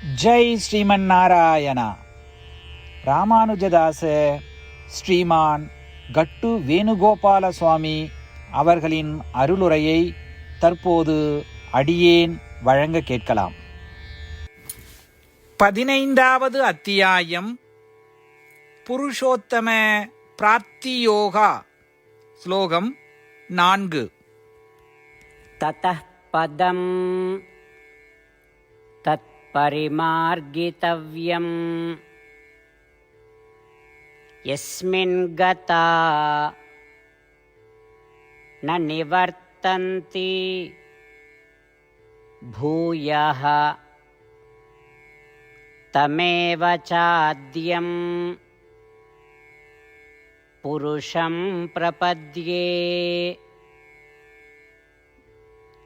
ஜெய் ஸ்ரீமன் நாராயணா ராமானுஜதாச ஸ்ரீமான் கட்டு வேணுகோபால சுவாமி அவர்களின் அருளுரையை தற்போது அடியேன் வழங்க கேட்கலாம். பதினைந்தாவது அத்தியாயம் புருஷோத்தம பிராப்தியோகா ஸ்லோகம் நான்கு. தத பதம் तत्परिमार्गितव्यम् यस्मिन् गता न निवर्तन्ति। भूयः तमेव चाद्यं पुरुषं प्रपद्ये।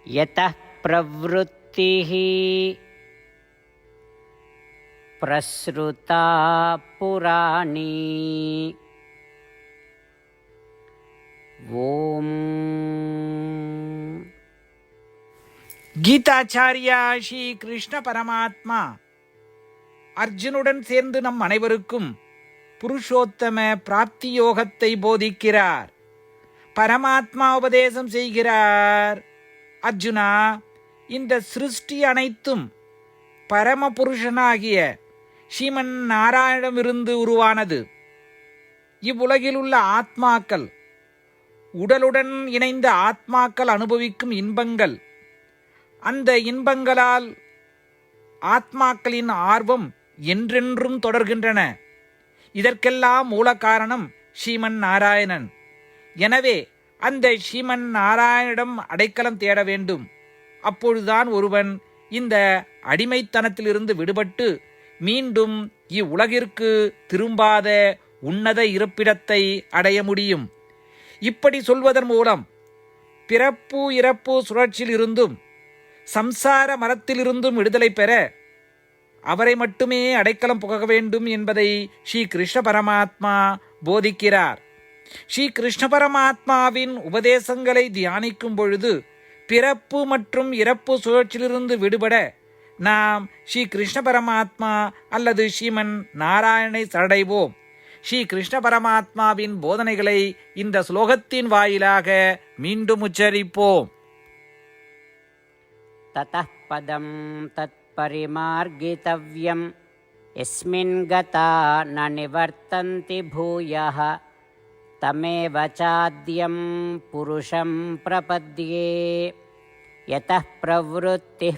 यतः प्रवृत्तिः प्रसृता पुराणी ॐ கீதாச்சாரியா ஸ்ரீ கிருஷ்ண பரமாத்மா அர்ஜுனுடன் சேர்ந்து நம் அனைவருக்கும் புருஷோத்தம பிராப்தி யோகத்தை போதிக்கிறார் பரமாத்மா உபதேசம் செய்கிறார் அர்ஜுனா இந்த சிருஷ்டி அனைத்தும் பரம புருஷனாகிய ஸ்ரீமன் நாராயணமிருந்து உருவானது. இவ்வுலகில் உள்ள ஆத்மாக்கள் உடலுடன் இணைந்த ஆத்மாக்கள் அனுபவிக்கும் இன்பங்கள். அந்த இன்பங்களால் ஆத்மாக்களின் ஆர்வம் என்றென்றும் தொடர்கின்றன. இதற்கெல்லாம் மூல காரணம் ஸ்ரீமன் நாராயணன். எனவே அந்த ஸ்ரீமன் நாராயணிடம் அடைக்கலம் தேட வேண்டும். அப்பொழுதுதான் ஒருவன் இந்த அடிமைத்தனத்திலிருந்து விடுபட்டு மீண்டும் இவ்வுலகிற்கு திரும்பாத உன்னத இருப்பிடத்தை அடைய முடியும். இப்படி சொல்வதன் மூலம் பிறப்பு இறப்பு சுழற்சியில் இருந்தும் சம்சார மரத்திலிருந்தும் விடுதலை பெற அவரை மட்டுமே அடைக்கலம் புக வேண்டும் என்பதை ஸ்ரீ கிருஷ்ண பரமாத்மா போதிக்கிறார். ஸ்ரீ கிருஷ்ண பரமாத்மாவின் உபதேசங்களை தியானிக்கும் பொழுது பிறப்பு மற்றும் இறப்பு சுழற்சியிலிருந்து விடுபட நாம் ஸ்ரீ கிருஷ்ண பரமாத்மா அல்லது ஸ்ரீமன் நாராயணனை சரடைவோம் ஸ்ரீ கிருஷ்ண பரமாத்மாவின் போதனைகளை இந்த ஸ்லோகத்தின் வாயிலாக மீண்டும் உச்சரிப்போம் ततः पदं तत्परिमार्गितव्यं यस्मिन् गता न निवर्तन्ति भूयः तमेव चाद्यं पुरुषं प्रपद्ये यतः प्रवृत्तिः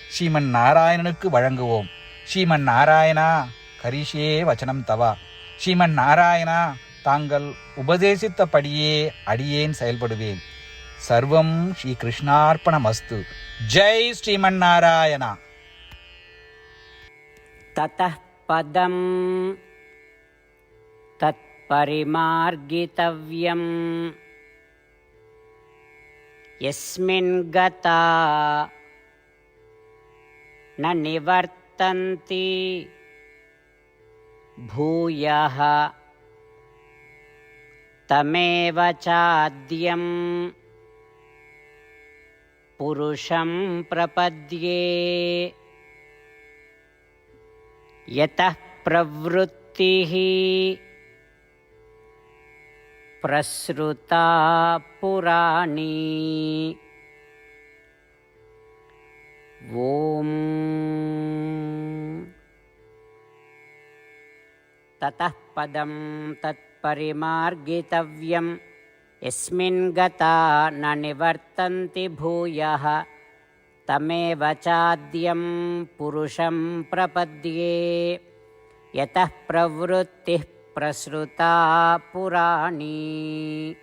ஸ்ரீமன் நாராயணனுக்கு வழங்குவோம் ஸ்ரீமன் நாராயணா கரிஷே வச்சனம் தவா ஸ்ரீமன் நாராயணா தாங்கள் உபதேசித்தபடியே அடியேன் செயல்படுவேன் சர்வம் ஸ்ரீ கிருஷ்ணார்ப்பணமஸ்து ஜெய் ஸ்ரீமன் நாராயணா ततः पदं तत्परिमार्गितव्यम् यस्मिन् गता न निवर्तन्ति। भूयः तमेव चाद्यं पुरुषं प्रपद्ये। यतः प्रवृत्तिः प्रसृता पुराणी ॐ ततः पदं तत्परिमार्गितव्यं। यस्मिन् गता न निवर्तन्ति भूयः। तमेव चाद्यं पुरुषं प्रपद्ये। यतः प्रवृत्तिः प्रसृता पुराणी